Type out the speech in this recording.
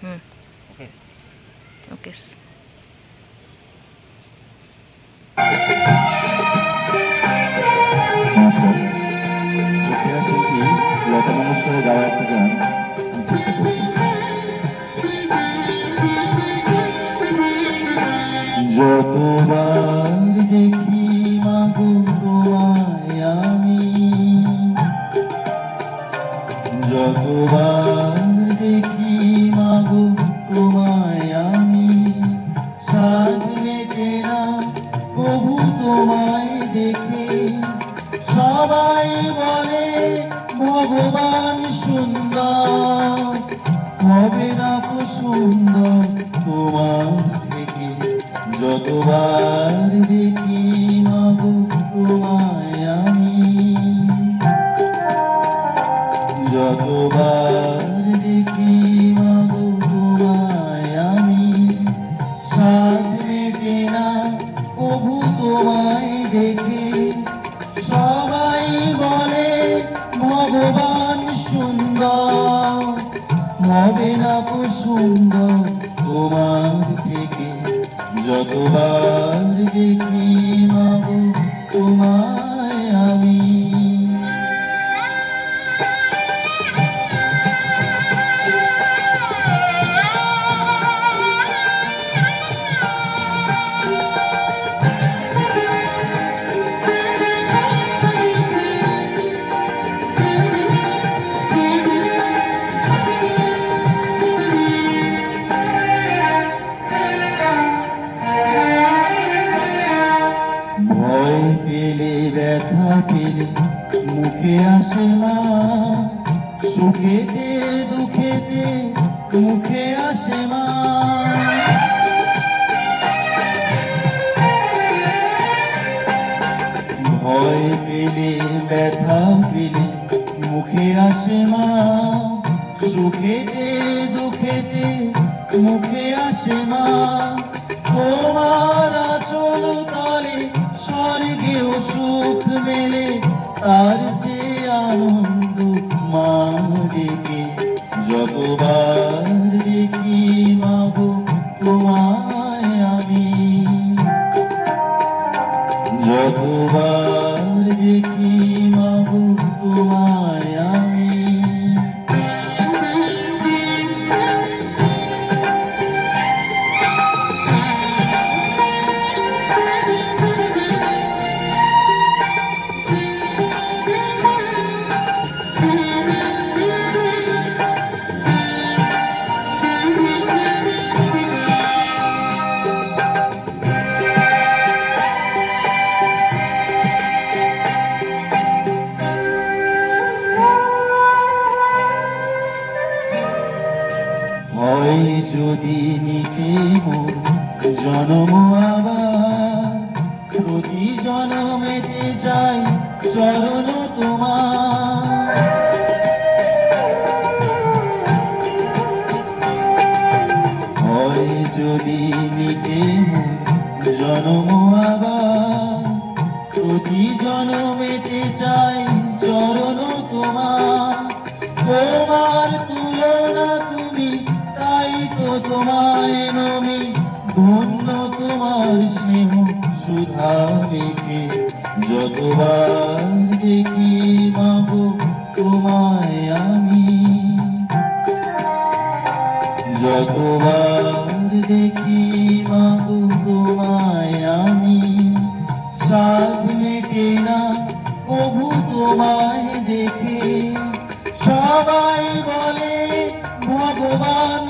হুম ওকে ওকে শিল্পী লতা মঙ্গেশকরের গাওয়া একটা গান চেষ্টা করছি যতবার দেখি মাগো তোমায় আমি যতবার মেটে প্রভু তোমায় দেখে। সবাই বলে ভগবান যতবার ভয় পেলে ব্যথা পেলে মুখে আসে মা। সুখেতে, দুঃখেতে মুখে আসে মা। ভয় পেলে, ব্যথা পেলে মুখে আসে মা। সুখেতে, দুঃখেতে মুখে আসে মা। তোমার সুখ মেলে তার যে আনন্দ মা যতবার হয় যদি নিতে মোর জন্ম আবার প্রতি জন্মেতে যাই, চরণ তোমার। হয় যদি নিতে মোর জন্ম আবার প্রতি জন্মেতে চাই চরণ তোমার। তোমায় নমি, ধন্য তোমার স্নেহ, সুধা দেখে যতবার দেখি মাগো, তোমায় আমি। যতবার দেখি মাগো, তোমায় আমি। সাধ মেটে না প্রভু তোমায় দেখে। সবাই বলে, ভগবান